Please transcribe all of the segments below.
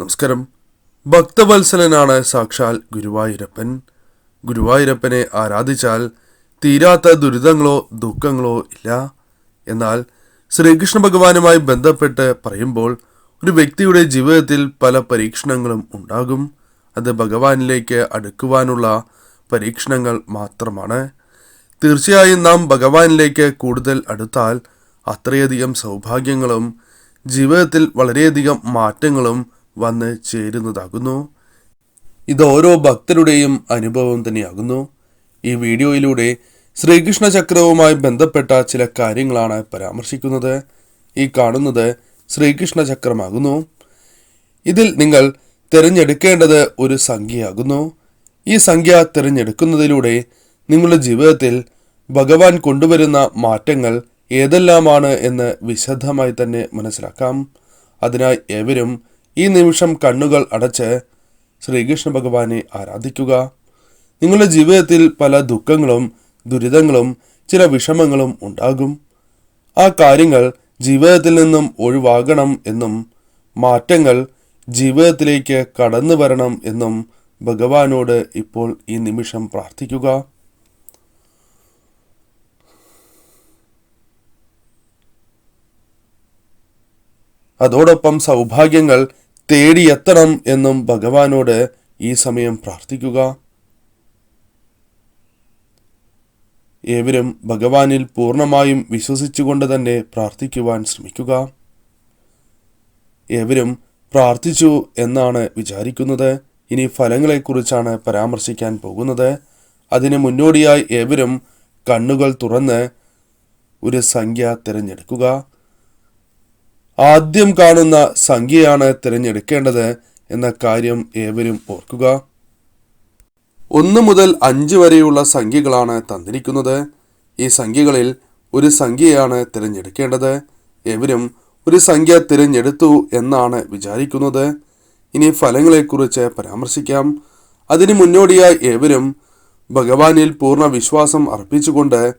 നമസ്കാരം. ഭക്തവത്സലനാണ് സാക്ഷാൽ ഗുരുവായൂരപ്പൻ. ഗുരുവായൂരപ്പനെ ആരാധിച്ചാൽ തീരാത്ത ദുരിതങ്ങളോ ദുഃഖങ്ങളോ ഇല്ല. എന്നാൽ ശ്രീകൃഷ്ണ ഭഗവാനുമായി ബന്ധപ്പെട്ട് പറയുമ്പോൾ ഒരു വ്യക്തിയുടെ ജീവിതത്തിൽ പല പരീക്ഷണങ്ങളും ഉണ്ടാകും. അത് ഭഗവാനിലേക്ക് അടുക്കുവാനുള്ള പരീക്ഷണങ്ങൾ മാത്രമാണ്. തീർച്ചയായും നാം ഭഗവാനിലേക്ക് കൂടുതൽ അടുത്താൽ അത്രയധികം സൗഭാഗ്യങ്ങളും ജീവിതത്തിൽ വളരെയധികം മാറ്റങ്ങളും വന്ന് ചേരുന്നതാകുന്നു. ഇത് ഓരോ ഭക്തരുടെയും അനുഭവം തന്നെയാകുന്നു. ഈ വീഡിയോയിലൂടെ ശ്രീകൃഷ്ണ ചക്രവുമായി ബന്ധപ്പെട്ട ചില കാര്യങ്ങളാണ് പരാമർശിക്കുന്നത്. ഈ കാണുന്നത് ശ്രീകൃഷ്ണ ചക്രമാകുന്നു. ഇതിൽ നിങ്ങൾ തിരഞ്ഞെടുക്കേണ്ടത് ഒരു സംഖ്യയാകുന്നു. ഈ സംഖ്യ തിരഞ്ഞെടുക്കുന്നതിലൂടെ നിങ്ങളുടെ ജീവിതത്തിൽ ഭഗവാൻ കൊണ്ടുവരുന്ന മാറ്റങ്ങൾ ഏതെല്ലാമാണ് എന്ന് വിശദമായി തന്നെ മനസ്സിലാക്കാം. അതിനായി ഏവരും ഈ നിമിഷം കണ്ണുകൾ അടച്ച് ശ്രീകൃഷ്ണ ഭഗവാനെ ആരാധിക്കുക. നിങ്ങളുടെ ജീവിതത്തിൽ പല ദുഃഖങ്ങളും ദുരിതങ്ങളും ചില വിഷമങ്ങളും ഉണ്ടാകും. ആ കാര്യങ്ങൾ ജീവിതത്തിൽ നിന്നും ഒഴിവാകണം എന്നും മാറ്റങ്ങൾ ജീവിതത്തിലേക്ക് കടന്നു വരണം എന്നും ഭഗവാനോട് ഇപ്പോൾ ഈ നിമിഷം പ്രാർത്ഥിക്കുക. അതോടൊപ്പം സൗഭാഗ്യങ്ങൾ തേടിയെത്തണം എന്നും ഭഗവാനോട് ഈ സമയം പ്രാർത്ഥിക്കുക. ഏവരും ഭഗവാനിൽ പൂർണമായും വിശ്വസിച്ചുകൊണ്ട് തന്നെ പ്രാർത്ഥിക്കുവാൻ ശ്രമിക്കുക. ഏവരും പ്രാർത്ഥിച്ചു എന്നാണ് വിചാരിക്കുന്നത്. ഇനി ഫലങ്ങളെക്കുറിച്ചാണ് പരാമർശിക്കാൻ പോകുന്നത്. അതിന് മുന്നോടിയായി ഏവരും കണ്ണുകൾ തുറന്ന് ഒരു സംഖ്യ തിരഞ്ഞെടുക്കുക. ആദ്യം കാണുന്ന സംഖ്യയാണ് തിരഞ്ഞെടുക്കേണ്ടത് എന്ന കാര്യം ഏവരും ഓർക്കുക. ഒന്ന് മുതൽ അഞ്ച് വരെയുള്ള സംഖ്യകളാണ് തന്നിരിക്കുന്നത്. ഈ സംഖ്യകളിൽ ഒരു സംഖ്യയാണ് തിരഞ്ഞെടുക്കേണ്ടത്. ഏവരും ഒരു സംഖ്യ തിരഞ്ഞെടുത്തു എന്നാണ് വിചാരിക്കുന്നത്. ഇനി ഫലങ്ങളെക്കുറിച്ച് പരാമർശിക്കാം. അതിനു മുന്നോടിയായി ഏവരും ഭഗവാനിൽ പൂർണ വിശ്വാസം അർപ്പിച്ചുകൊണ്ട്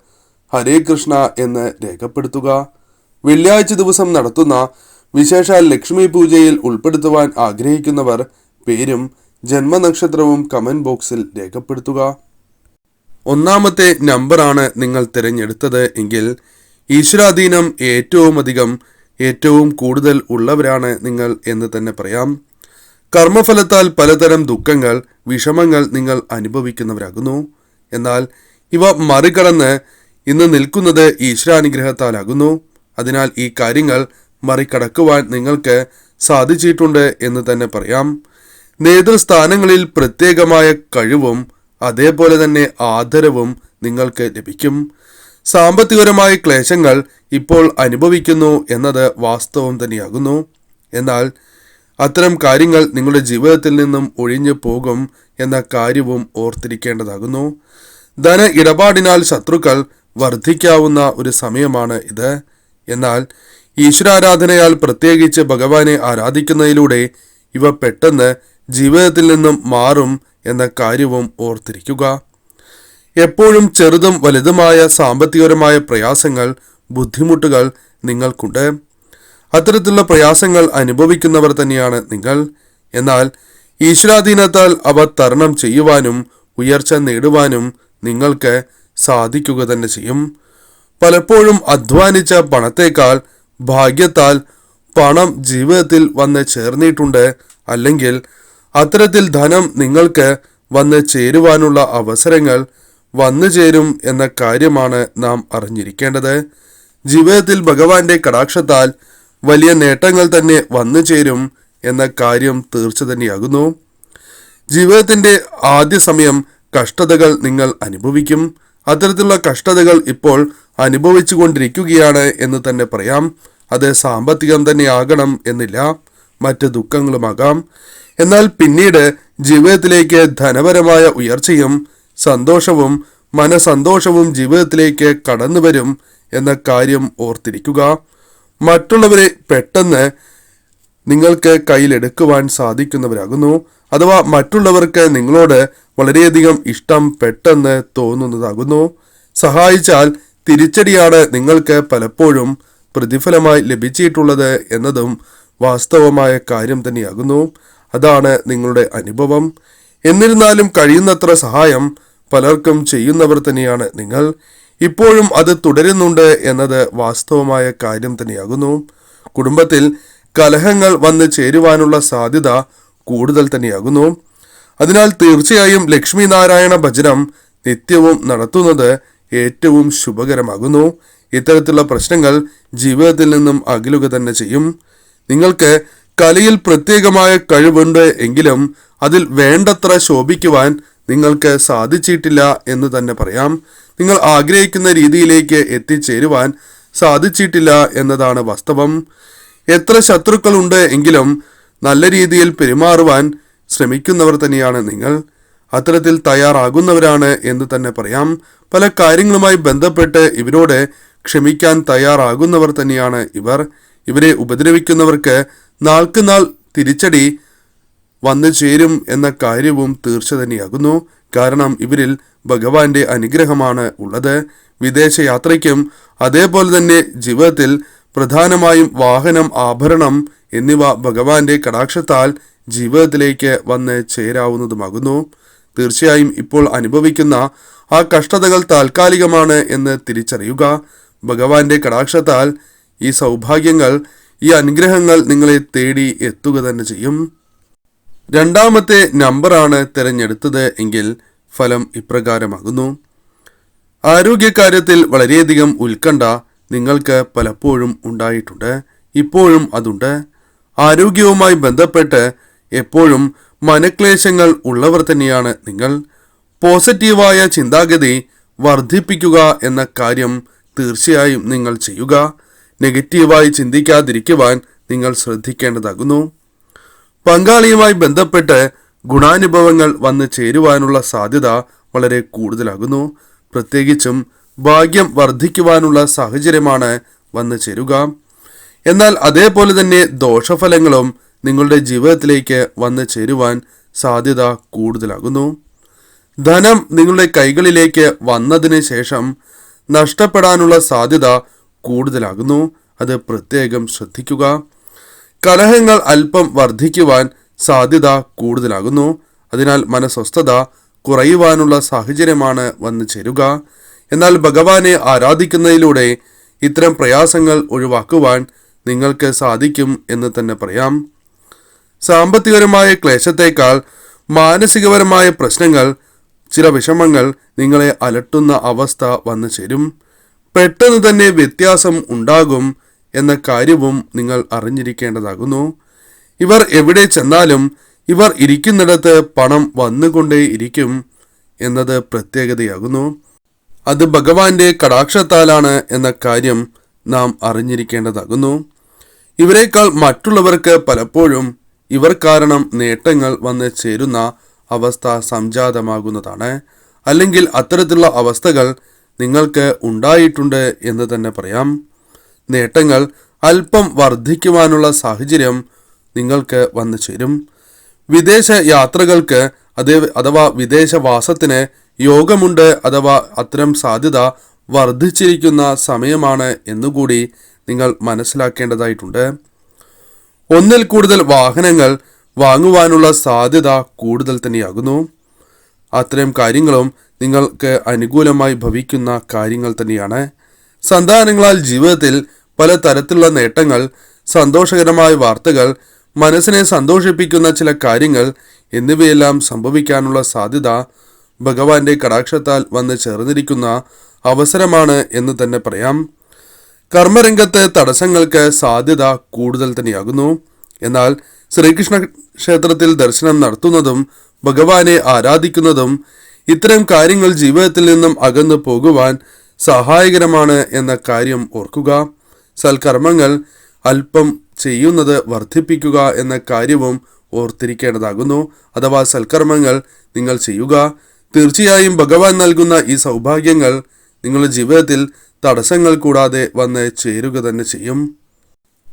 ഹരേ കൃഷ്ണ എന്ന് രേഖപ്പെടുത്തുക. വെള്ളിയാഴ്ച ദിവസം നടത്തുന്ന വിശേഷാൽ ലക്ഷ്മി പൂജയിൽ ഉൾപ്പെടുത്തുവാൻ ആഗ്രഹിക്കുന്നവർ പേരും ജന്മനക്ഷത്രവും കമന്റ് ബോക്സിൽ രേഖപ്പെടുത്തുക. ഒന്നാമത്തെ നമ്പറാണ് നിങ്ങൾ തിരഞ്ഞെടുത്തത് എങ്കിൽ ഈശ്വരാധീനം ഏറ്റവും അധികം ഏറ്റവും കൂടുതൽ ഉള്ളവരാണ് നിങ്ങൾ എന്ന് തന്നെ പറയാം. കർമ്മഫലത്താൽ പലതരം ദുഃഖങ്ങൾ വിഷമങ്ങൾ നിങ്ങൾ അനുഭവിക്കുന്നവരാകുന്നു. എന്നാൽ ഇവ മറികടന്ന് ഇന്ന് നിൽക്കുന്നത് ഈശ്വരാനുഗ്രഹത്താലാകുന്നു. അതിനാൽ ഈ കാര്യങ്ങൾ മറികടക്കുവാൻ നിങ്ങൾക്ക് സാധിച്ചിട്ടുണ്ട് എന്ന് തന്നെ പറയാം. നേതൃസ്ഥാനങ്ങളിൽ പ്രത്യേകമായ കഴിവും അതേപോലെ തന്നെ ആദരവും നിങ്ങൾക്ക് ലഭിക്കും. സാമ്പത്തികപരമായ ക്ലേശങ്ങൾ ഇപ്പോൾ അനുഭവിക്കുന്നു എന്നത് വാസ്തവം തന്നെയാകുന്നു. എന്നാൽ അത്തരം കാര്യങ്ങൾ നിങ്ങളുടെ ജീവിതത്തിൽ നിന്നും ഒഴിഞ്ഞു പോകും എന്ന കാര്യവും ഓർത്തിരിക്കേണ്ടതാകുന്നു. ധന ഇടപാടിനാൽ ശത്രുക്കൾ വർദ്ധിക്കാവുന്ന ഒരു സമയമാണ് ഇത്. എന്നാൽ ഈശ്വരാരാധനയാൽ പ്രത്യേകിച്ച് ഭഗവാനെ ആരാധിക്കുന്നതിലൂടെ ഇവ പെട്ടെന്ന് ജീവിതത്തിൽ നിന്നും മാറും എന്ന കാര്യവും ഓർത്തിരിക്കുക. എപ്പോഴും ചെറുതും വലുതുമായ സാമ്പത്തികപരമായ പ്രയാസങ്ങൾ ബുദ്ധിമുട്ടുകൾ നിങ്ങൾക്കുണ്ട്. അത്തരത്തിലുള്ള പ്രയാസങ്ങൾ അനുഭവിക്കുന്നവർ തന്നെയാണ് നിങ്ങൾ. എന്നാൽ ഈശ്വരാധീനത്താൽ അവ തരണം ചെയ്യുവാനും ഉയർച്ച നേടുവാനും നിങ്ങൾക്ക് സാധിക്കുക തന്നെ ചെയ്യും. പലപ്പോഴും അധ്വാനിച്ച പണത്തേക്കാൾ ഭാഗ്യത്താൽ പണം ജീവിതത്തിൽ വന്ന് ചേർന്നിട്ടുണ്ട്. അല്ലെങ്കിൽ അത്തരത്തിൽ ധനം നിങ്ങൾക്ക് വന്ന് ചേരുവാനുള്ള അവസരങ്ങൾ വന്നു ചേരും എന്ന കാര്യമാണ് നാം അറിഞ്ഞിരിക്കേണ്ടത്. ജീവിതത്തിൽ ഭഗവാന്റെ കടാക്ഷത്താൽ വലിയ നേട്ടങ്ങൾ തന്നെ വന്നു ചേരും എന്ന കാര്യം തീർച്ച തന്നെയാകുന്നു. ജീവിതത്തിന്റെ ആദ്യ സമയം കഷ്ടതകൾ നിങ്ങൾ അനുഭവിക്കും. അത്തരത്തിലുള്ള കഷ്ടതകൾ ഇപ്പോൾ അനുഭവിച്ചു കൊണ്ടിരിക്കുകയാണ് എന്ന് തന്നെ പറയാം. അത് സാമ്പത്തികം തന്നെ ആകണം എന്നില്ല. മറ്റ് ദുഃഖങ്ങളുമാകാം. എന്നാൽ പിന്നീട് ജീവിതത്തിലേക്ക് ധനപരമായ ഉയർച്ചയും സന്തോഷവും മനസന്തോഷവും ജീവിതത്തിലേക്ക് കടന്നു വരും എന്ന കാര്യം ഓർത്തിരിക്കുക. മറ്റുള്ളവരെ പെട്ടെന്ന് നിങ്ങൾക്ക് കയ്യിലെടുക്കുവാൻ സാധിക്കുന്നവരാകുന്നു. അഥവാ മറ്റുള്ളവർക്ക് നിങ്ങളോട് വളരെയധികം ഇഷ്ടം പെട്ടെന്ന് തോന്നുന്നതാകുന്നു. സഹായിച്ചാൽ തിരിച്ചടിയാണ് നിങ്ങൾക്ക് പലപ്പോഴും പ്രതിഫലമായി ലഭിച്ചിട്ടുള്ളത് എന്നതും വാസ്തവമായ കാര്യം തന്നെയാകുന്നു. അതാണ് നിങ്ങളുടെ അനുഭവം. എന്നിരുന്നാലും കഴിയുന്നത്ര സഹായം പലർക്കും ചെയ്യുന്നവർ തന്നെയാണ് നിങ്ങൾ. ഇപ്പോഴും അത് തുടരുന്നുണ്ട് എന്നത് വാസ്തവമായ കാര്യം തന്നെയാകുന്നു. കുടുംബത്തിൽ കലഹങ്ങൾ വന്ന് ചേരുവാനുള്ള സാധ്യത കൂടുതൽ തന്നെയാകുന്നു. അതിനാൽ തീർച്ചയായും ലക്ഷ്മി നാരായണ ഭജനം നിത്യവും നടത്തുന്നത് ഏറ്റവും ശുഭകരമാകുന്നു. ഇത്തരത്തിലുള്ള പ്രശ്നങ്ങൾ ജീവിതത്തിൽ നിന്നും അകലുക തന്നെ ചെയ്യും. നിങ്ങൾക്ക് കലയിൽ പ്രത്യേകമായ കഴിവുണ്ട് എങ്കിലും അതിൽ വേണ്ടത്ര ശോഭിക്കുവാൻ നിങ്ങൾക്ക് സാധിച്ചിട്ടില്ല എന്ന് തന്നെ പറയാം. നിങ്ങൾ ആഗ്രഹിക്കുന്ന രീതിയിലേക്ക് എത്തിച്ചേരുവാൻ സാധിച്ചിട്ടില്ല എന്നതാണ് വാസ്തവം. എത്ര ശത്രുക്കളുണ്ട് എങ്കിലും നല്ല രീതിയിൽ പെരുമാറുവാൻ ശ്രമിക്കുന്നവർ തന്നെയാണ് നിങ്ങൾ. അത്തരത്തിൽ തയ്യാറാകുന്നവരാണ് എന്ന് തന്നെ പറയാം. പല കാര്യങ്ങളുമായി ബന്ധപ്പെട്ട് ഇവരോട് ക്ഷമിക്കാൻ തയ്യാറാകുന്നവർ തന്നെയാണ് ഇവർ. ഇവരെ ഉപദ്രവിക്കുന്നവർക്ക് നാൾക്കുനാൾ തിരിച്ചടി വന്നു ചേരും എന്ന കാര്യവും തീർച്ച തന്നെയാകുന്നു. കാരണം ഇവരിൽ ഭഗവാന്റെ അനുഗ്രഹമാണ് ഉള്ളത്. വിദേശ യാത്രയ്ക്കും അതേപോലെ തന്നെ ജീവിതത്തിൽ പ്രധാനമായും വാഹനം ആഭരണം എന്നിവ ഭഗവാന്റെ കടാക്ഷത്താൽ ജീവിതത്തിലേക്ക് വന്ന് ചേരാവുന്നതുമാകുന്നു. തീർച്ചയായും ഇപ്പോൾ അനുഭവിക്കുന്ന ആ കഷ്ടതകൾ താൽക്കാലികമാണ് എന്ന് തിരിച്ചറിയുക. ഭഗവാന്റെ കടാക്ഷത്താൽ ഈ സൗഭാഗ്യങ്ങൾ ഈ അനുഗ്രഹങ്ങൾ നിങ്ങളെ തേടി എത്തുക തന്നെ ചെയ്യും. രണ്ടാമത്തെ നമ്പറാണ് തിരഞ്ഞെടുത്തത് എങ്കിൽ ഫലം ഇപ്രകാരമാകുന്നു. ആരോഗ്യകാര്യത്തിൽ വളരെയധികം ഉത്കണ്ഠ നിങ്ങൾക്ക് പലപ്പോഴും ഉണ്ടായിട്ടുണ്ട്. ഇപ്പോഴും അതുണ്ട്. ആരോഗ്യവുമായി ബന്ധപ്പെട്ട് എപ്പോഴും മനക്ലേശങ്ങൾ ഉള്ളവർ തന്നെയാണ് നിങ്ങൾ. പോസിറ്റീവായ ചിന്താഗതി വർദ്ധിപ്പിക്കുക എന്ന കാര്യം തീർച്ചയായും നിങ്ങൾ ചെയ്യുക. നെഗറ്റീവായി ചിന്തിക്കാതിരിക്കുവാൻ നിങ്ങൾ ശ്രദ്ധിക്കേണ്ടതാകുന്നു. പങ്കാളിയുമായി ബന്ധപ്പെട്ട് ഗുണാനുഭവങ്ങൾ വന്നു ചേരുവാനുള്ള സാധ്യത വളരെ കൂടുതലാകുന്നു. പ്രത്യേകിച്ചും ഭാഗ്യം വർദ്ധിക്കുവാനുള്ള സാഹചര്യമാണ് വന്നു ചേരുക. എന്നാൽ അതേപോലെ തന്നെ ദോഷഫലങ്ങളും നിങ്ങളുടെ ജീവിതത്തിലേക്ക് വന്നു ചേരുവാൻ സാധ്യത കൂടുതലാകുന്നു. ധനം നിങ്ങളുടെ കൈകളിലേക്ക് വന്നതിന് ശേഷം നഷ്ടപ്പെടാനുള്ള സാധ്യത കൂടുതലാകുന്നു. അത് പ്രത്യേകം ശ്രദ്ധിക്കുക. കലഹങ്ങൾ അല്പം വർദ്ധിക്കുവാൻ സാധ്യത കൂടുതലാകുന്നു. അതിനാൽ മനസ്വസ്ഥത കുറയുവാനുള്ള സാഹചര്യമാണ് വന്നു ചേരുക. എന്നാൽ ഭഗവാനെ ആരാധിക്കുന്നതിലൂടെ ഇത്തരം പ്രയാസങ്ങൾ ഒഴിവാക്കുവാൻ നിങ്ങൾക്ക് സാധിക്കും എന്ന് തന്നെ പറയാം. സാമ്പത്തികപരമായ ക്ലേശത്തേക്കാൾ മാനസികപരമായ പ്രശ്നങ്ങൾ ചില വിഷമങ്ങൾ നിങ്ങളെ അലട്ടുന്ന അവസ്ഥ വന്നു ചേരും. പെട്ടെന്ന് തന്നെ വ്യത്യാസം ഉണ്ടാകും എന്ന കാര്യവും നിങ്ങൾ അറിഞ്ഞിരിക്കേണ്ടതാകുന്നു. ഇവർ എവിടെ ചെന്നാലും ഇവർ ഇരിക്കുന്നിടത്ത് പണം വന്നുകൊണ്ടേ ഇരിക്കും എന്നത് പ്രത്യേകതയാകുന്നു. അത് ഭഗവാന്റെ കടാക്ഷത്താലാണ് എന്ന കാര്യം നാം അറിഞ്ഞിരിക്കേണ്ടതാകുന്നു. ഇവരെക്കാൾ മറ്റുള്ളവർക്ക് പലപ്പോഴും ഇവർ കാരണം നേട്ടങ്ങൾ വന്ന് ചേരുന്ന അവസ്ഥ സംജാതമാകുന്നതാണ്. അല്ലെങ്കിൽ അത്തരത്തിലുള്ള അവസ്ഥകൾ നിങ്ങൾക്ക് ഉണ്ടായിട്ടുണ്ട് എന്ന് തന്നെ പറയാം. നേട്ടങ്ങൾ അല്പം വർദ്ധിക്കുവാനുള്ള സാഹചര്യം നിങ്ങൾക്ക് വന്നു ചേരും. വിദേശ യാത്രകൾക്ക് അതേ അഥവാ വിദേശവാസത്തിന് യോഗമുണ്ട് അഥവാ അത്തരം സാധ്യത വർദ്ധിച്ചിരിക്കുന്ന സമയമാണ് എന്നുകൂടി നിങ്ങൾ മനസ്സിലാക്കേണ്ടതായിട്ടുണ്ട്. ഒന്നിൽ കൂടുതൽ വാഹനങ്ങൾ വാങ്ങുവാനുള്ള സാധ്യത കൂടുതൽ തന്നെയാകുന്നു. അത്തരം കാര്യങ്ങളും നിങ്ങൾക്ക് അനുകൂലമായി ഭവിക്കുന്ന കാര്യങ്ങൾ തന്നെയാണ്. സന്താനങ്ങളാൽ ജീവിതത്തിൽ പല തരത്തിലുള്ള നേട്ടങ്ങൾ സന്തോഷകരമായ വാർത്തകൾ മനസ്സിനെ സന്തോഷിപ്പിക്കുന്ന ചില കാര്യങ്ങൾ എന്നിവയെല്ലാം സംഭവിക്കാനുള്ള സാധ്യത ഭഗവാന്റെ കടാക്ഷത്താൽ വന്ന് ചേർന്നിരിക്കുന്ന അവസരമാണ് എന്ന് തന്നെ പറയാം. കർമ്മരംഗത്ത് തടസ്സങ്ങൾക്ക് സാധ്യത കൂടുതൽ തന്നെയാകുന്നു. എന്നാൽ ശ്രീകൃഷ്ണ ക്ഷേത്രത്തിൽ ദർശനം നടത്തുന്നതും ഭഗവാനെ ആരാധിക്കുന്നതും ഇത്തരം കാര്യങ്ങൾ ജീവിതത്തിൽ നിന്നും അകന്നു പോകുവാൻ സഹായകരമാണ് എന്ന കാര്യം ഓർക്കുക. സൽക്കർമ്മങ്ങൾ അല്പം ചെയ്യുന്നത് വർദ്ധിപ്പിക്കുക എന്ന കാര്യവും ഓർത്തിരിക്കേണ്ടതാകുന്നു. അഥവാ സൽക്കർമ്മങ്ങൾ നിങ്ങൾ ചെയ്യുക. തീർച്ചയായും ഭഗവാൻ നൽകുന്ന ഈ സൗഭാഗ്യങ്ങൾ നിങ്ങളുടെ ജീവിതത്തിൽ തടസ്സങ്ങൾ കൂടാതെ വന്ന് ചേരുക തന്നെ ചെയ്യും.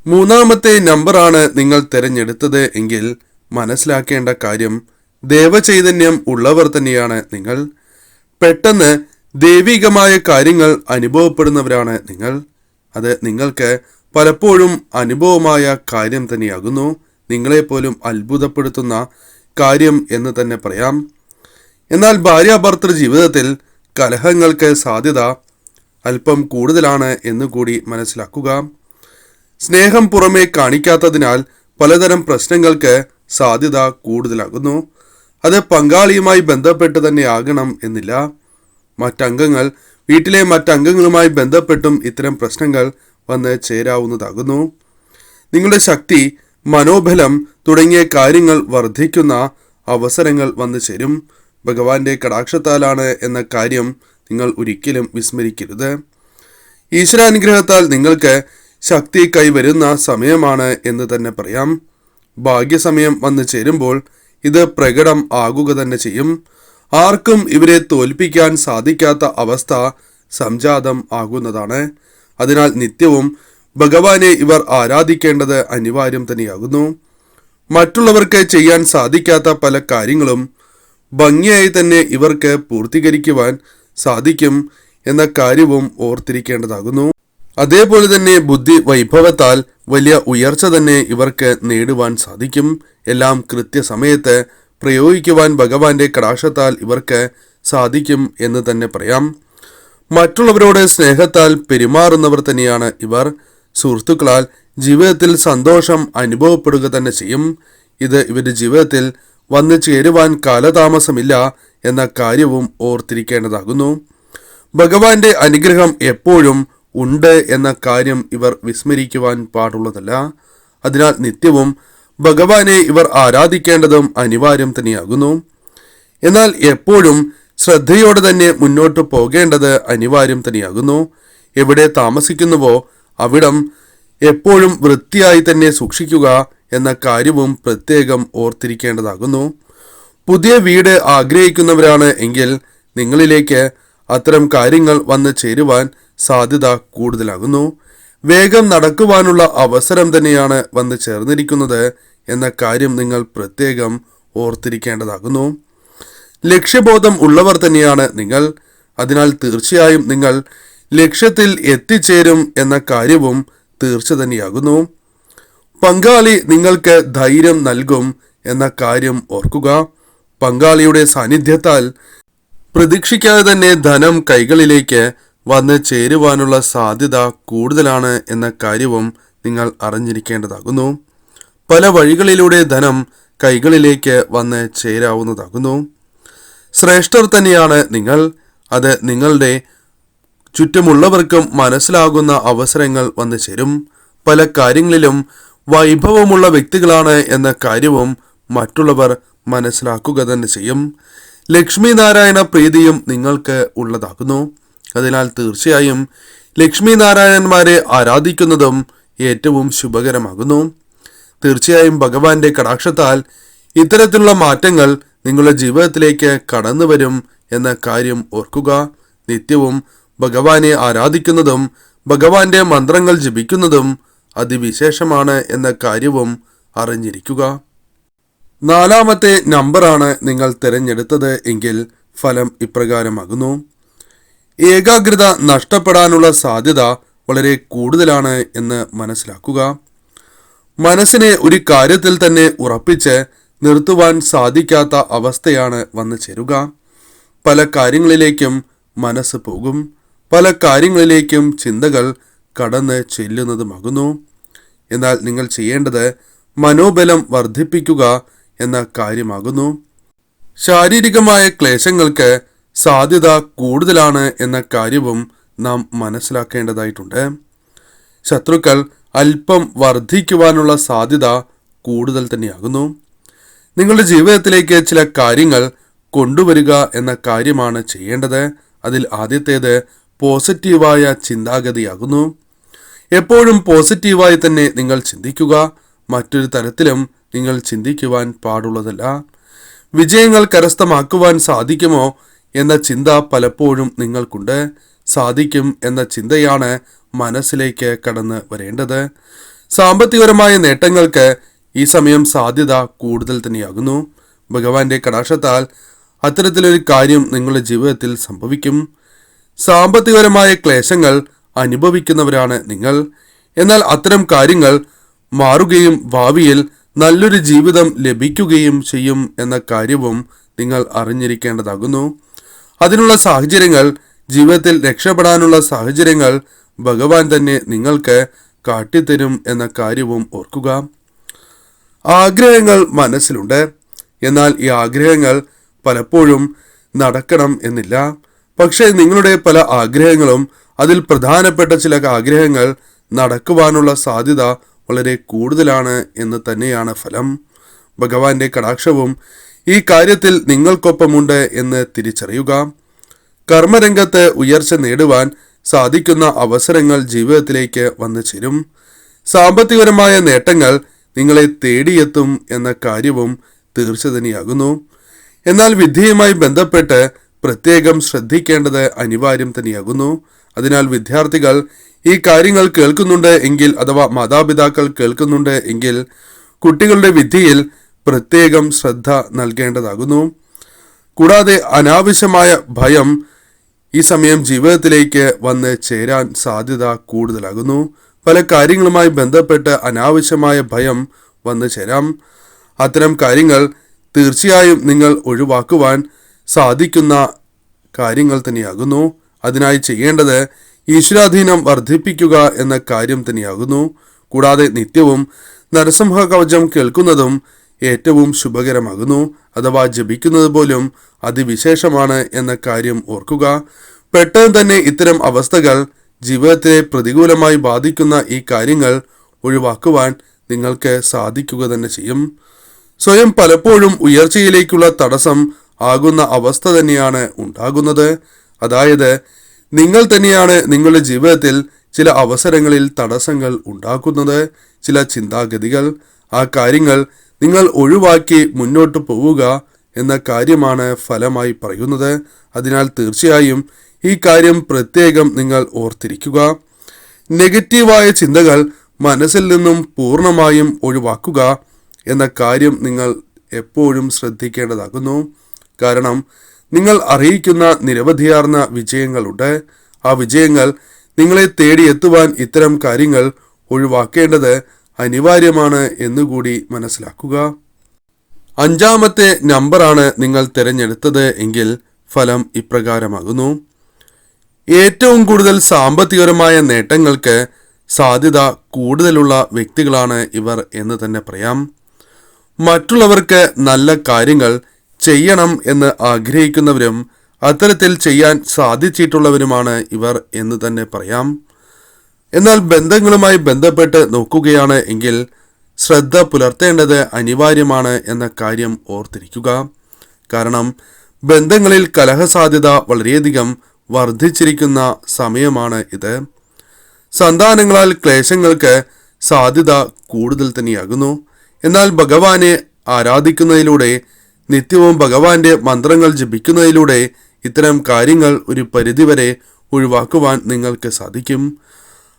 മൂന്നാമത്തെ നമ്പറാണ് നിങ്ങൾ തിരഞ്ഞെടുത്തത് എങ്കിൽ മനസ്സിലാക്കേണ്ട കാര്യം ദേവചൈതന്യം ഉള്ളവർ തന്നെയാണ് നിങ്ങൾ. പെട്ടെന്ന് ദൈവികമായ കാര്യങ്ങൾ അനുഭവപ്പെടുന്നവരാണ് നിങ്ങൾ. അത് നിങ്ങൾക്ക് പലപ്പോഴും അനുഭവമായ കാര്യം തന്നെയാകുന്നു. നിങ്ങളെപ്പോലും അത്ഭുതപ്പെടുത്തുന്ന കാര്യം എന്ന് തന്നെ പറയാം. എന്നാൽ ഭാര്യാഭർത്തൃ ജീവിതത്തിൽ കലഹങ്ങൾക്ക് സാധ്യത അല്പം കൂടുതലാണ് എന്ന് കൂടി മനസ്സിലാക്കുക. സ്നേഹം പുറമേ കാണിക്കാത്തതിനാൽ പലതരം പ്രശ്നങ്ങൾക്ക് സാധ്യത കൂടുതലാകുന്നു. അത് പങ്കാളിയുമായി ബന്ധപ്പെട്ട് തന്നെ ആകണം എന്നില്ല. മറ്റംഗങ്ങൾ വീട്ടിലെ മറ്റംഗങ്ങളുമായി ബന്ധപ്പെട്ടും ഇത്തരം പ്രശ്നങ്ങൾ വന്ന് ചേരാവുന്നതാകുന്നു. നിങ്ങളുടെ ശക്തി മനോബലം തുടങ്ങിയ കാര്യങ്ങൾ വർദ്ധിക്കുന്ന അവസരങ്ങൾ വന്നു ചേരും. ഭഗവാന്റെ കടാക്ഷത്താലാണ് എന്ന കാര്യം നിങ്ങൾ ഒരിക്കലും വിസ്മരിക്കരുത്. ഈശ്വരാനുഗ്രഹത്താൽ നിങ്ങൾക്ക് ശക്തി കൈവരുന്ന സമയമാണ് എന്ന് തന്നെ പറയാം. ഭാഗ്യസമയം വന്നു ചേരുമ്പോൾ ഇത് പ്രകടം ആകുക തന്നെ ചെയ്യും. ആർക്കും ഇവരെ തോൽപ്പിക്കാൻ സാധിക്കാത്ത അവസ്ഥ സംജാതം ആകുന്നതാണ്. അതിനാൽ നിത്യവും ഭഗവാനെ ഇവർ ആരാധിക്കേണ്ടത് അനിവാര്യം തന്നെയാകുന്നു. മറ്റുള്ളവർക്ക് ചെയ്യാൻ സാധിക്കാത്ത പല കാര്യങ്ങളും ഭംഗിയായി തന്നെ ഇവർക്ക് പൂർത്തീകരിക്കുവാൻ സാധിക്കും എന്ന കാര്യവും ഓർത്തിരിക്കേണ്ടതാകുന്നു. അതേപോലെ തന്നെ ബുദ്ധി വൈഭവത്താൽ വലിയ ഉയർച്ച തന്നെ ഇവർക്ക് നേടുവാൻ സാധിക്കും. എല്ലാം കൃത്യസമയത്ത് പ്രയോഗിക്കുവാൻ ഭഗവാന്റെ കടാശത്താൽ ഇവർക്ക് സാധിക്കും എന്ന് തന്നെ പറയാം. മറ്റുള്ളവരോട് സ്നേഹത്താൽ പെരുമാറുന്നവർ തന്നെയാണ് ഇവർ. സുഹൃത്തുക്കളാൽ ജീവിതത്തിൽ സന്തോഷം അനുഭവപ്പെടുക തന്നെ ചെയ്യും. ഇത് ഇവരുടെ ജീവിതത്തിൽ വന്നു ചേരുവാൻ കാലതാമസമില്ല എന്ന കാര്യവും ഓർത്തിരിക്കേണ്ടതാകുന്നു. ഭഗവാന്റെ അനുഗ്രഹം എപ്പോഴും ഉണ്ട് എന്ന കാര്യം ഇവർ വിസ്മരിക്കുവാൻ പാടുള്ളതല്ല. അതിനാൽ നിത്യവും ഭഗവാനെ ഇവർ ആരാധിക്കേണ്ടതും അനിവാര്യം തന്നെയാകുന്നു. എന്നാൽ എപ്പോഴും ശ്രദ്ധയോടെ തന്നെ മുന്നോട്ട് പോകേണ്ടത് അനിവാര്യം തന്നെയാകുന്നു. എവിടെ താമസിക്കുന്നുവോ അവിടം എപ്പോഴും വൃത്തിയായി തന്നെ സൂക്ഷിക്കുക എന്ന കാര്യവും പ്രത്യേകം ഓർത്തിരിക്കേണ്ടതാകുന്നു. പുതിയ വീട് ആഗ്രഹിക്കുന്നവരാണ് എങ്കിൽ നിങ്ങളിലേക്ക് അത്തരം കാര്യങ്ങൾ വന്ന് ചേരുവാൻ സാധ്യത കൂടുതലാകുന്നു. വേഗം നടക്കുവാനുള്ള അവസരം തന്നെയാണ് വന്ന് ചേർന്നിരിക്കുന്നത് എന്ന കാര്യം നിങ്ങൾ പ്രത്യേകം ഓർത്തിരിക്കേണ്ടതാകുന്നു. ലക്ഷ്യബോധം ഉള്ളവർ തന്നെയാണ് നിങ്ങൾ. അതിനാൽ തീർച്ചയായും നിങ്ങൾ ലക്ഷ്യത്തിൽ എത്തിച്ചേരും എന്ന കാര്യവും തീർച്ച തന്നെയാകുന്നു. പങ്കാളി നിങ്ങൾക്ക് ധൈര്യം നൽകും എന്ന കാര്യം ഓർക്കുക. പങ്കാളിയുടെ സാന്നിധ്യത്താൽ പ്രതീക്ഷിക്കാതെ തന്നെ ധനം കൈകളിലേക്ക് വന്ന് ചേരുവാനുള്ള സാധ്യത കൂടുതലാണ് എന്ന കാര്യവും നിങ്ങൾ അറിഞ്ഞിരിക്കേണ്ടതാകുന്നു. പല വഴികളിലൂടെ ധനം കൈകളിലേക്ക് വന്ന് ചേരാവുന്നതാകുന്നു. ശ്രേഷ്ഠർ തന്നെയാണ് നിങ്ങൾ. അത് നിങ്ങളുടെ ചുറ്റുമുള്ളവർക്കും മനസ്സിലാകുന്ന അവസരങ്ങൾ വന്നു ചേരും. പല കാര്യങ്ങളിലും വൈഭവമുള്ള വ്യക്തികളാണ് എന്ന കാര്യവും മറ്റുള്ളവർ മനസ്സിലാക്കുക തന്നെ ചെയ്യും. ലക്ഷ്മി നാരായണ പ്രീതിയും നിങ്ങൾക്ക് ഉള്ളതാകുന്നു. അതിനാൽ തീർച്ചയായും ലക്ഷ്മി നാരായണന്മാരെ ആരാധിക്കുന്നതും ഏറ്റവും ശുഭകരമാകുന്നു. തീർച്ചയായും ഭഗവാന്റെ കടാക്ഷത്താൽ ഇത്തരത്തിലുള്ള മാറ്റങ്ങൾ നിങ്ങളുടെ ജീവിതത്തിലേക്ക് കടന്നു വരും എന്ന കാര്യം ഓർക്കുക. നിത്യവും ഭഗവാനെ ആരാധിക്കുന്നതും ഭഗവാന്റെ മന്ത്രങ്ങൾ ജപിക്കുന്നതും അതിവിശേഷമാണ് എന്ന കാര്യവും അറിഞ്ഞിരിക്കുക. നാലാമത്തെ നമ്പറാണ് നിങ്ങൾ തിരഞ്ഞെടുത്തത് എങ്കിൽ ഫലം ഇപ്രകാരമാകുന്നു. ഏകാഗ്രത നഷ്ടപ്പെടാനുള്ള സാധ്യത വളരെ കൂടുതലാണ് എന്ന് മനസ്സിലാക്കുക. മനസ്സിനെ ഒരു കാര്യത്തിൽ തന്നെ ഉറപ്പിച്ച് നിർത്തുവാൻ സാധിക്കാത്ത അവസ്ഥയാണ് വന്നു ചേരുക. പല കാര്യങ്ങളിലേക്കും മനസ്സ് പോകും. പല കാര്യങ്ങളിലേക്കും ചിന്തകൾ കടന്ന് ചെല്ലുന്നതുമാകുന്നു എന്നാൽ നിങ്ങൾ ചെയ്യേണ്ടത് മനോബലം വർദ്ധിപ്പിക്കുക എന്ന കാര്യമാകുന്നു. ശാരീരികമായ ക്ലേശങ്ങൾക്ക് സാധ്യത കൂടുതലാണ് എന്ന കാര്യവും നാം മനസ്സിലാക്കേണ്ടതായിട്ടുണ്ട്. ശത്രുക്കൾ അല്പം വർദ്ധിക്കുവാനുള്ള സാധ്യത കൂടുതൽ തന്നെയാകുന്നു. നിങ്ങളുടെ ജീവിതത്തിലേക്ക് ചില കാര്യങ്ങൾ കൊണ്ടുവരിക എന്ന കാര്യമാണ് ചെയ്യേണ്ടത്. അതിൽ ആദ്യത്തേത് പോസിറ്റീവായ ചിന്താഗതിയാകുന്നു. എപ്പോഴും പോസിറ്റീവായി തന്നെ നിങ്ങൾ ചിന്തിക്കുക. മറ്റൊരു തരത്തിലും നിങ്ങൾ ചിന്തിക്കുവാൻ പാടുള്ളതല്ല. വിജയങ്ങൾ കരസ്ഥമാക്കുവാൻ സാധിക്കുമോ എന്ന ചിന്ത പലപ്പോഴും നിങ്ങൾക്കുണ്ട്. സാധിക്കും എന്ന ചിന്തയാണ് മനസ്സിലേക്ക് കടന്ന് വരേണ്ടത്. സാമ്പത്തികപരമായ നേട്ടങ്ങൾക്ക് ഈ സമയം സാധ്യത കൂടുതൽ തന്നെയാകുന്നു. ഭഗവാന്റെ കടാക്ഷത്താൽ അത്തരത്തിലൊരു കാര്യം നിങ്ങളുടെ ജീവിതത്തിൽ സംഭവിക്കും. സാമ്പത്തികപരമായ ക്ലേശങ്ങൾ അനുഭവിക്കുന്നവരാണ് നിങ്ങൾ. എന്നാൽ അത്തരം കാര്യങ്ങൾ മാറുകയും ഭാവിയിൽ നല്ലൊരു ജീവിതം ലഭിക്കുകയും ചെയ്യും എന്ന കാര്യവും നിങ്ങൾ അറിഞ്ഞിരിക്കേണ്ടതാകുന്നു. അതിനുള്ള സാഹചര്യങ്ങൾ ജീവിതത്തിൽ രക്ഷപ്പെടാനുള്ള സാഹചര്യങ്ങൾ ഭഗവാൻ തന്നെ നിങ്ങൾക്ക് കാട്ടിത്തരും എന്ന കാര്യവും ഓർക്കുക. ആഗ്രഹങ്ങൾ മനസ്സിലുണ്ട്. എന്നാൽ ഈ ആഗ്രഹങ്ങൾ പലപ്പോഴും നടക്കണം എന്നില്ല. പക്ഷേ നിങ്ങളുടെ പല ആഗ്രഹങ്ങളും അതിൽ പ്രധാനപ്പെട്ട ചില ആഗ്രഹങ്ങൾ നടക്കുവാനുള്ള സാധ്യത വളരെ കൂടുതലാണ് എന്ന് തന്നെയാണ് ഫലം. ഭഗവാന്റെ കടാക്ഷവും ഈ കാര്യത്തിൽ നിങ്ങൾക്കൊപ്പമുണ്ട് എന്ന് തിരിച്ചറിയുക. കർമ്മരംഗത്ത് ഉയർച്ച നേടുവാൻ സാധിക്കുന്ന അവസരങ്ങൾ ജീവിതത്തിലേക്ക് വന്നു ചേരും. സാമ്പത്തികപരമായ നേട്ടങ്ങൾ നിങ്ങളെ തേടിയെത്തും എന്ന കാര്യവും തീർച്ച തന്നെയാകുന്നു എന്നാൽ വിദ്യയുമായി ബന്ധപ്പെട്ട് പ്രത്യേകം ശ്രദ്ധിക്കേണ്ടത് അനിവാര്യം തന്നെയാകുന്നു. അതിനാൽ വിദ്യാർത്ഥികൾ ഈ കാര്യങ്ങൾ കേൾക്കുന്നുണ്ട് എങ്കിൽ അഥവാ മാതാപിതാക്കൾ കേൾക്കുന്നുണ്ട് എങ്കിൽ കുട്ടികളുടെ വിധിയിൽ പ്രത്യേകം ശ്രദ്ധ നൽകേണ്ടതാകുന്നു. കൂടാതെ അനാവശ്യമായ ഭയം ഈ സമയം ജീവിതത്തിലേക്ക് വന്ന് ചേരാൻ സാധ്യത കൂടുതലാകുന്നു. പല കാര്യങ്ങളുമായി ബന്ധപ്പെട്ട് അനാവശ്യമായ ഭയം വന്നു ചേരാം. അത്തരം കാര്യങ്ങൾ തീർച്ചയായും നിങ്ങൾ ഒഴിവാക്കുവാൻ സാധിക്കുന്ന കാര്യങ്ങൾ തന്നെയാകുന്നു. അതിനായി ചെയ്യേണ്ടത് ഈശ്വരാധീനം വർദ്ധിപ്പിക്കുക എന്ന കാര്യം തന്നെയാകുന്നു. കൂടാതെ നിത്യവും നരസിംഹ കവചം കേൾക്കുന്നതും ഏറ്റവും ശുഭകരമാകുന്നു. അഥവാ ജപിക്കുന്നത് പോലും അതിവിശേഷമാണ് എന്ന കാര്യം ഓർക്കുക. പെട്ടെന്ന് തന്നെ ഇത്തരം അവസ്ഥകൾ ജീവിതത്തെ പ്രതികൂലമായി ബാധിക്കുന്ന ഈ കാര്യങ്ങൾ ഒഴിവാക്കുവാൻ നിങ്ങൾക്ക് സാധിക്കുക തന്നെ ചെയ്യും. സ്വയം പലപ്പോഴും ഉയർച്ചയിലേക്കുള്ള തടസ്സം ആകുന്ന അവസ്ഥ തന്നെയാണ് ഉണ്ടാകുന്നത്. അതായത് നിങ്ങൾ തന്നെയാണ് നിങ്ങളുടെ ജീവിതത്തിൽ ചില അവസരങ്ങളിൽ തടസ്സങ്ങൾ ഉണ്ടാക്കുന്നത് ചില ചിന്താഗതികൾ. ആ കാര്യങ്ങൾ നിങ്ങൾ ഒഴിവാക്കി മുന്നോട്ട് പോവുക എന്ന കാര്യമാണ് ഫലമായി പറയുന്നത്. അതിനാൽ തീർച്ചയായും ഈ കാര്യം പ്രത്യേകം നിങ്ങൾ ഓർത്തിരിക്കുക. നെഗറ്റീവായ ചിന്തകൾ മനസ്സിൽ നിന്നും പൂർണമായും ഒഴിവാക്കുക എന്ന കാര്യം നിങ്ങൾ എപ്പോഴും ശ്രദ്ധിക്കേണ്ടതാകുന്നു. കാരണം നിങ്ങൾ അറിയിക്കുന്ന നിരവധിയാർന്ന വിജയങ്ങളുണ്ട്. ആ വിജയങ്ങൾ നിങ്ങളെ തേടിയെത്തുവാൻ ഇത്തരം കാര്യങ്ങൾ ഒഴിവാക്കേണ്ടത് അനിവാര്യമാണ് എന്നുകൂടി മനസ്സിലാക്കുക. അഞ്ചാമത്തെ നമ്പറാണ് നിങ്ങൾ തിരഞ്ഞെടുത്തത് എങ്കിൽ ഫലം ഇപ്രകാരമാകുന്നു. ഏറ്റവും കൂടുതൽ സാമ്പത്തികപരമായ നേട്ടങ്ങൾക്ക് സാധ്യത കൂടുതലുള്ള വ്യക്തികളാണ് ഇവർ എന്ന് തന്നെ പറയാം. മറ്റുള്ളവർക്ക് നല്ല കാര്യങ്ങൾ ചെയ്യണം എന്ന് ആഗ്രഹിക്കുന്നവരും അത്തരത്തിൽ ചെയ്യാൻ സാധിച്ചിട്ടുള്ളവരുമാണ് ഇവർ എന്ന് തന്നെ പറയാം. എന്നാൽ ബന്ധങ്ങളുമായി ബന്ധപ്പെട്ട് നോക്കുകയാണ് എങ്കിൽ ശ്രദ്ധ പുലർത്തേണ്ടത് അനിവാര്യമാണ് എന്ന കാര്യം ഓർത്തിരിക്കുക. കാരണം ബന്ധങ്ങളിൽ കലഹസാധ്യത വളരെയധികം വർദ്ധിച്ചിരിക്കുന്ന സമയമാണ് ഇത്. സന്താനങ്ങളാൽ ക്ലേശങ്ങൾക്ക് സാധ്യത കൂടുതൽ തന്നെയാകുന്നു. എന്നാൽ ഭഗവാനെ ആരാധിക്കുന്നതിലൂടെ നിത്യവും ഭഗവാന്റെ മന്ത്രങ്ങൾ ജപിക്കുന്നതിലൂടെ ഇത്തരം കാര്യങ്ങൾ ഒരു പരിധിവരെ ഒഴിവാക്കുവാൻ നിങ്ങൾക്ക് സാധിക്കും.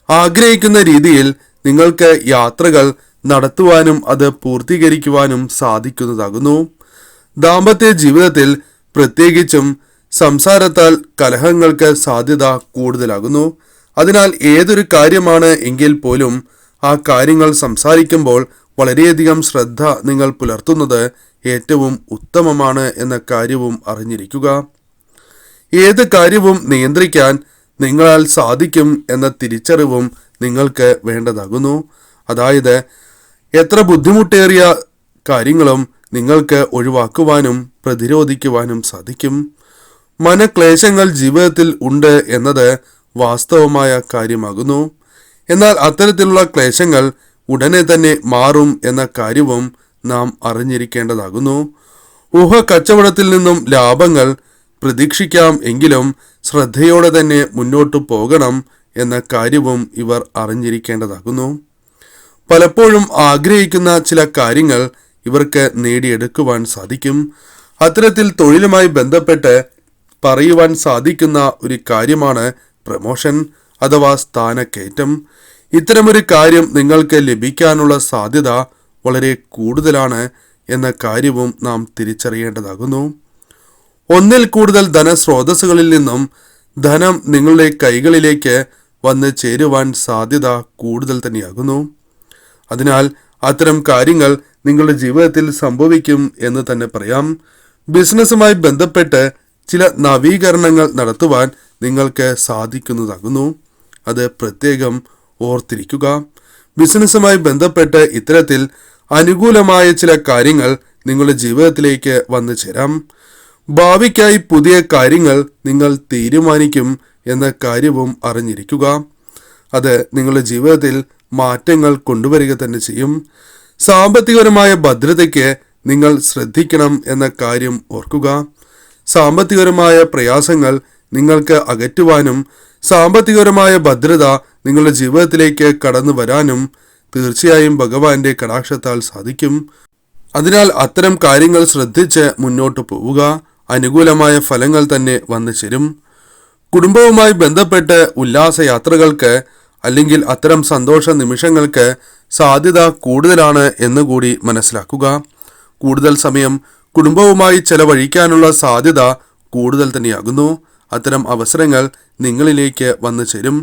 ആഗ്രഹിക്കുന്ന രീതിയിൽ നിങ്ങൾക്ക് യാത്രകൾ നടത്തുവാനും അത് പൂർത്തീകരിക്കുവാനും സാധിക്കുന്നതാകുന്നു. ദാമ്പത്യ ജീവിതത്തിൽ പ്രത്യേകിച്ചും സംസാരത്താൽ കലഹങ്ങൾക്ക് സാധ്യത കൂടുതലാകുന്നു. അതിനാൽ ഏതൊരു കാര്യമാണ് എങ്കിൽ പോലും ആ കാര്യങ്ങൾ സംസാരിക്കുമ്പോൾ വളരെയധികം ശ്രദ്ധ നിങ്ങൾ പുലർത്തുന്നത് ഏറ്റവും ഉത്തമമാണ് എന്ന കാര്യവും അറിഞ്ഞിരിക്കുക. ഏത് കാര്യവും നിയന്ത്രിക്കാൻ നിങ്ങളാൽ സാധിക്കും എന്ന തിരിച്ചറിവും നിങ്ങൾക്ക് വേണ്ടതാകുന്നു. അതായത് എത്ര ബുദ്ധിമുട്ടേറിയ കാര്യങ്ങളും നിങ്ങൾക്ക് ഒഴിവാക്കുവാനും പ്രതിരോധിക്കുവാനും സാധിക്കും. മനക്ലേശങ്ങൾ ജീവിതത്തിൽ ഉണ്ട് എന്നത് വാസ്തവമായ കാര്യമാകുന്നു. എന്നാൽ അത്തരത്തിലുള്ള ക്ലേശങ്ങൾ ഉടനെ തന്നെ മാറും എന്ന കാര്യവും നാം അറിഞ്ഞിരിക്കേണ്ടതാകുന്നു. ഊഹ കച്ചവടത്തിൽ നിന്നും ലാഭങ്ങൾ പ്രതീക്ഷിക്കാം എങ്കിലും ശ്രദ്ധയോടെ തന്നെ മുന്നോട്ടു പോകണം എന്ന കാര്യവും ഇവർ അറിഞ്ഞിരിക്കേണ്ടതാകുന്നു. പലപ്പോഴും ആഗ്രഹിക്കുന്ന ചില കാര്യങ്ങൾ ഇവർക്ക് നേടിയെടുക്കുവാൻ സാധിക്കും. അത്തരത്തിൽ തൊഴിലുമായി ബന്ധപ്പെട്ട് പറയുവാൻ സാധിക്കുന്ന ഒരു കാര്യമാണ് പ്രമോഷൻ അഥവാ സ്ഥാനക്കയറ്റം. ഇത്തരമൊരു കാര്യം നിങ്ങൾക്ക് ലഭിക്കാനുള്ള സാധ്യത വളരെ കൂടുതലാണ് എന്ന കാര്യവും നാം തിരിച്ചറിയേണ്ടതാകുന്നു. ഒന്നിൽ കൂടുതൽ ധനസ്രോതസ്സുകളിൽ നിന്നും ധനം നിങ്ങളുടെ കൈകളിലേക്ക് വന്ന് ചേരുവാൻ സാധ്യത കൂടുതൽ തന്നെയാകുന്നു. അതിനാൽ അത്തരം കാര്യങ്ങൾ നിങ്ങളുടെ ജീവിതത്തിൽ സംഭവിക്കും എന്ന് തന്നെ പറയാം. ബിസിനസ്സുമായി ബന്ധപ്പെട്ട് ചില നവീകരണങ്ങൾ നടത്തുവാൻ നിങ്ങൾക്ക് സാധിക്കുന്നതാകുന്നു. അത് പ്രത്യേകം ഓർത്തിരിക്കുക. ബിസിനസ്സുമായി ബന്ധപ്പെട്ട് ഇത്തരത്തിൽ അനുകൂലമായ ചില കാര്യങ്ങൾ നിങ്ങളുടെ ജീവിതത്തിലേക്ക് വന്നു ചേരാം. ഭാവിക്കായി പുതിയ കാര്യങ്ങൾ നിങ്ങൾ തീരുമാനിക്കും എന്ന കാര്യവും അറിഞ്ഞിരിക്കുക. അത് നിങ്ങളുടെ ജീവിതത്തിൽ മാറ്റങ്ങൾ കൊണ്ടുവരിക തന്നെ ചെയ്യും. സാമ്പത്തികപരമായ ഭദ്രതയ്ക്ക് നിങ്ങൾ ശ്രദ്ധിക്കണം എന്ന കാര്യം ഓർക്കുക. സാമ്പത്തികപരമായ പ്രയാസങ്ങൾ നിങ്ങൾക്ക് അകറ്റുവാനും സാമ്പത്തികപരമായ ഭദ്രത നിങ്ങളുടെ ജീവിതത്തിലേക്ക് കടന്നു വരാനും തീർച്ചയായും ഭഗവാന്റെ കടാക്ഷത്താൽ സാധിക്കും. അതിനാൽ അത്തരം കാര്യങ്ങൾ ശ്രദ്ധിച്ച് മുന്നോട്ട് പോവുക. അനുകൂലമായ ഫലങ്ങൾ തന്നെ വന്നു ചേരും. കുടുംബവുമായി ബന്ധപ്പെട്ട് ഉല്ലാസയാത്രകൾക്ക് അല്ലെങ്കിൽ അത്തരം സന്തോഷ നിമിഷങ്ങൾക്ക് സാധ്യത കൂടുതലാണ് എന്നുകൂടി മനസ്സിലാക്കുക. കൂടുതൽ സമയം കുടുംബവുമായി ചെലവഴിക്കാനുള്ള സാധ്യത കൂടുതൽ തന്നെയാകുന്നു. അത്തരം അവസരങ്ങൾ നിങ്ങളിലേക്ക് വന്നു ചേരും.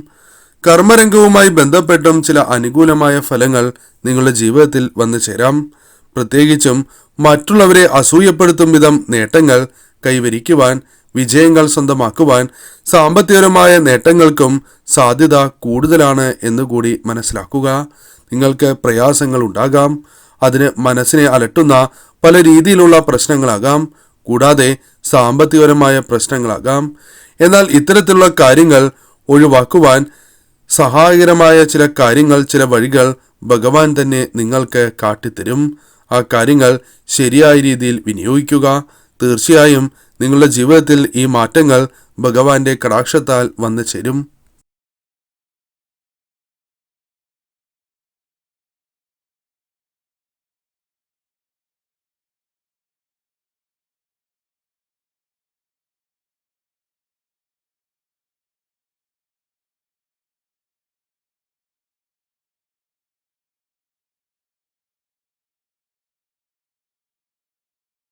കർമ്മരംഗവുമായി ബന്ധപ്പെട്ടും ചില അനുകൂലമായ ഫലങ്ങൾ നിങ്ങളുടെ ജീവിതത്തിൽ വന്നു ചേരാം. പ്രത്യേകിച്ചും മറ്റുള്ളവരെ അസൂയപ്പെടുത്തും വിധം നേട്ടങ്ങൾ കൈവരിക്കുവാൻ വിജയങ്ങൾ സ്വന്തമാക്കുവാൻ സാമ്പത്തികപരമായ നേട്ടങ്ങൾക്കും സാധ്യത കൂടുതലാണ് എന്നുകൂടി മനസ്സിലാക്കുക. നിങ്ങൾക്ക് പ്രയാസങ്ങൾ ഉണ്ടാകാം. അതിന് മനസ്സിനെ അലട്ടുന്ന പല രീതിയിലുള്ള പ്രശ്നങ്ങളാകാം. കൂടാതെ സാമ്പത്തികപരമായ പ്രശ്നങ്ങളാകാം. എന്നാൽ ഇത്തരത്തിലുള്ള കാര്യങ്ങൾ ഒഴിവാക്കുവാൻ സഹായകരമായ ചില കാര്യങ്ങൾ ചില വഴികൾ ഭഗവാൻ തന്നെ നിങ്ങൾക്ക് കാട്ടിത്തരും. ആ കാര്യങ്ങൾ ശരിയായ രീതിയിൽ വിനിയോഗിക്കുക. തീർച്ചയായും നിങ്ങളുടെ ജീവിതത്തിൽ ഈ മാറ്റങ്ങൾ ഭഗവാന്റെ കടാക്ഷത്താൽ വന്നു ചേരും.